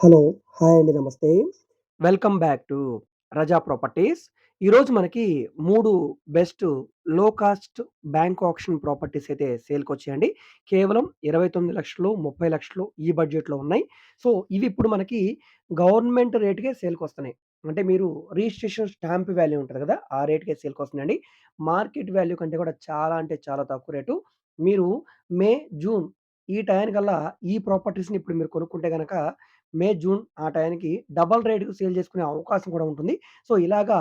Hello. Hi అండి. నమస్తే. Welcome back to Raza properties. ఈరోజు మనకి 3 బెస్ట్లో కాస్ట్ బ్యాంక్ ఆక్షన్ ప్రాపర్టీస్ అయితే సేల్‌కొచ్చాయండి. కేవలం 29,00,000, 30,00,000 ఈ బడ్జెట్‌లో ఉన్నాయి. సో, ఇవి ఇప్పుడు మనకి గవర్నమెంట్ రేట్‌కే సేల్‌కొస్తున్నాయి. అంటే మీరు రిజిస్ట్రేషన్ స్టాంప్ వాల్యూ ఉంటది కదా ఆ రేట్‌కే సేల్‌కొస్తున్నాయండి. మార్కెట్ వాల్యూ కంటే కూడా చాలా అంటే చాలా తక్కువ రేటు. మీరు మే, జూన్ ఈ టయానికల్లా ఈ ప్రాపర్టీస్‌ని ఇప్పుడు మీరు కొనుక్కుంటే గనక మే, జూన్ ఆ టయానికి డబుల్ రేట్‌కి సేల్ చేసుకునే అవకాశం కూడా ఉంటుంది. సో, ఇలాగా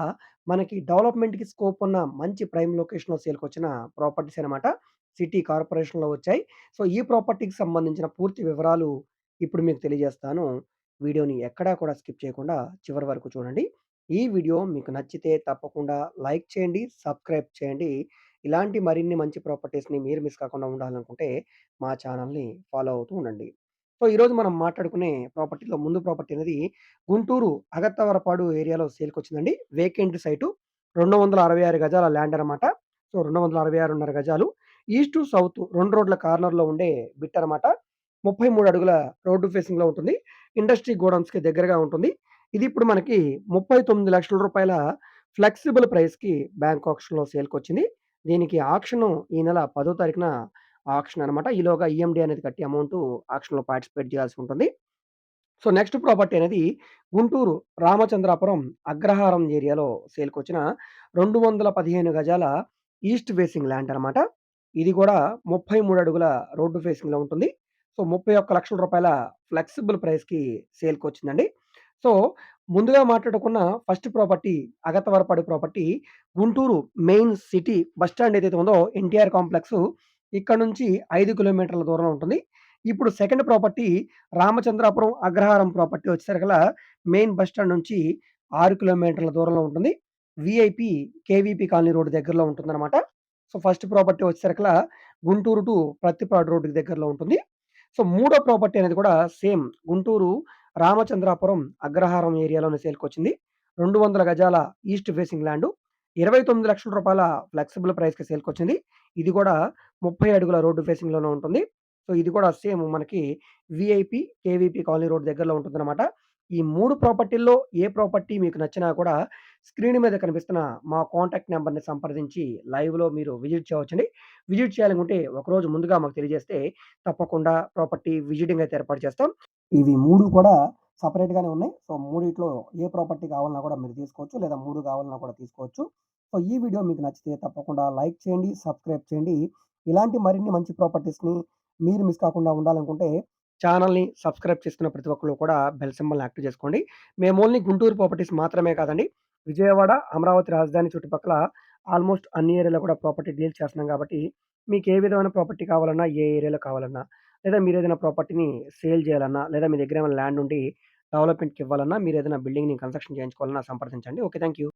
మనకి డెవలప్‌మెంట్‌కి స్కోప్ ఉన్న మంచి ప్రైమ్ లొకేషన్‌లో సేల్‌కొచ్చిన ప్రాపర్టీస్ అనమాట. సిటీ కార్పొరేషన్‌లో వచ్చాయి. సో, ఈ ప్రాపర్టీకి సంబంధించిన పూర్తి వివరాలు ఇప్పుడు మీకు తెలియజేస్తాను. వీడియోని ఎక్కడా కూడా స్కిప్ చేయకుండా చివరి వరకు చూడండి. ఈ వీడియో మీకు నచ్చితే తప్పకుండా లైక్ చేయండి, సబ్స్క్రైబ్ చేయండి. ఇలాంటి మరిన్ని మంచి ప్రాపర్టీస్‌ని మీరు మిస్ కాకుండా ఉండాలనుకుంటే మా ఛానల్ని ఫాలో అవుతూ ఉండండి. సో, ఈరోజు మనం మాట్లాడుకునే ప్రాపర్టీలో ముందు ప్రాపర్టీ అనేది గుంటూరు అగత్తవరపాడు ఏరియాలో సేల్‌కొచ్చిందండి. వేకెంట్ సైటు 266 గజాల ల్యాండ్ అనమాట. సో, 266.5 గజాలు. ఈస్ట్ టు సౌత్ రెండు రోడ్ల కార్నర్‌లో ఉండే బిట్ అనమాట. 33 అడుగుల రోడ్డు ఫేసింగ్‌లో ఉంటుంది. ఇండస్ట్రీ గోడౌన్స్‌కి దగ్గరగా ఉంటుంది. ఇది ఇప్పుడు మనకి ముప్పై తొమ్మిది లక్షల రూపాయల ఫ్లెక్సిబుల్ ప్రైస్‌కి బ్యాంక్ ఆక్షన్‌లో సేల్‌కొచ్చింది. దీనికి ఆక్షను ఈ నెల పదో తారీఖున ఆక్షన్ అనమాట. ఈలోగా ఈఎండి అనేది కట్టి అమౌంట్ ఆక్షన్‌లో పార్టిసిపేట్ చేయాల్సి ఉంటుంది. సో, నెక్స్ట్ ప్రాపర్టీ అనేది గుంటూరు రామచంద్రాపురం అగ్రహారం ఏరియాలో సేల్‌కొచ్చిన 215 గజాల ఈస్ట్ ఫేసింగ్ ల్యాండ్ అనమాట. ఇది కూడా 33 అడుగుల రోడ్డు ఫేసింగ్‌లో ఉంటుంది. సో, ముప్పై ఒక్క లక్షల రూపాయల ఫ్లెక్సిబుల్ ప్రైస్‌కి సేల్కి వచ్చిందండి సో, ముందుగా మాట్లాడుకున్న first property Agathavarapadu property Guntur main city bus stand ఏదైతే ఉందో ఎన్టీఆర్ కాంప్లెక్స్ ఇక్కడ నుంచి ఐదు కిలోమీటర్ల దూరంలో ఉంటుంది. ఇప్పుడు second property Ramachandrapuram Agraharam property వచ్చేసరికల్లా మెయిన్ బస్ స్టాండ్ నుంచి ఆరు కిలోమీటర్ల దూరంలో ఉంటుంది. వీఐపీ, కేవీపీ కాలనీ రోడ్ దగ్గరలో ఉంటుందన్నమాట సో, ఫస్ట్ ప్రాపర్టీ వచ్చేసరికల్లా గుంటూరు టు ప్రత్తిపాడు రోడ్డుకి దగ్గరలో ఉంటుంది. సో, మూడో ప్రాపర్టీ అనేది కూడా సేమ్ గుంటూరు రామచంద్రాపురం అగ్రహారం ఏరియాలోనే సేల్‌కొచ్చింది. 200 గజాల ఈస్ట్ ఫేసింగ్ ల్యాండు. ఇరవై తొమ్మిది లక్షల రూపాయల ఫ్లెక్సిబుల్ ప్రైస్‌కి సేల్‌కొచ్చింది. ఇది కూడా 30 అడుగుల రోడ్డు ఫేసింగ్‌లోనే ఉంటుంది. సో, ఇది కూడా సేమ్ మనకి వీఐపీ, కేవీపీ కాలనీ రోడ్ దగ్గరలో ఉంటుందన్నమాట ఈ మూడు ప్రాపర్టీల్లో ఏ ప్రాపర్టీ మీకు నచ్చినా కూడా స్క్రీన్ మీద కనిపిస్తున్న మా కాంటాక్ట్ నెంబర్ని సంప్రదించి లైవ్‌లో మీరు విజిట్ చేయవచ్చండి. విజిట్ చేయాలనుకుంటే ఒకరోజు ముందుగా మాకు తెలియజేస్తే తప్పకుండా ప్రాపర్టీ విజిటింగ్ అయితే ఏర్పాటు చేస్తాం. ఇవి మూడు కూడా సపరేట్గానే ఉన్నాయి. సో, మూడిట్లో ఏ ప్రాపర్టీ కావాలన్నా కూడా మీరు తీసుకోవచ్చు. లేదా మూడు కావాలన్నా కూడా తీసుకోవచ్చు. సో, ఈ వీడియో మీకు నచ్చితే తప్పకుండా లైక్ చేయండి, సబ్స్క్రైబ్ చేయండి. ఇలాంటి మరిన్ని మంచి ప్రాపర్టీస్‌ని మీరు మిస్ కాకుండా ఉండాలనుకుంటే ఛానల్ని సబ్స్క్రైబ్ చేసుకున్న ప్రతి ఒక్కళ్ళు కూడా బెల్ సింబల్‌ని యాక్టివ్ చేసుకోండి. మేము ఓన్లీ గుంటూరు ప్రాపర్టీస్ మాత్రమే కాదండి. విజయవాడ, అమరావతి రాజధాని చుట్టుపక్కల ఆల్మోస్ట్ అన్ని ఏరియాలో కూడా ప్రాపర్టీ డీల్స్ చేస్తున్నాం కాబట్టి మీకు ఏ విధమైన ప్రాపర్టీ కావాలన్నా, ఏ ఏరియాలో కావాలన్నా, లేదా మీరు ఏదైనా ప్రాపర్టీని సేల్ చేయాలన్నా, లేదా మీ దగ్గర ఏమైనా ల్యాండ్ ఉండి డెవలప్‌మెంట్‌కి ఇవ్వాలన్నా, మీరు ఏదైనా బిల్డింగ్‌ని కన్‌స్ట్రక్షన్ చేయించుకోవాలన్నా సంప్రదించండి. ఓకే. Thank you.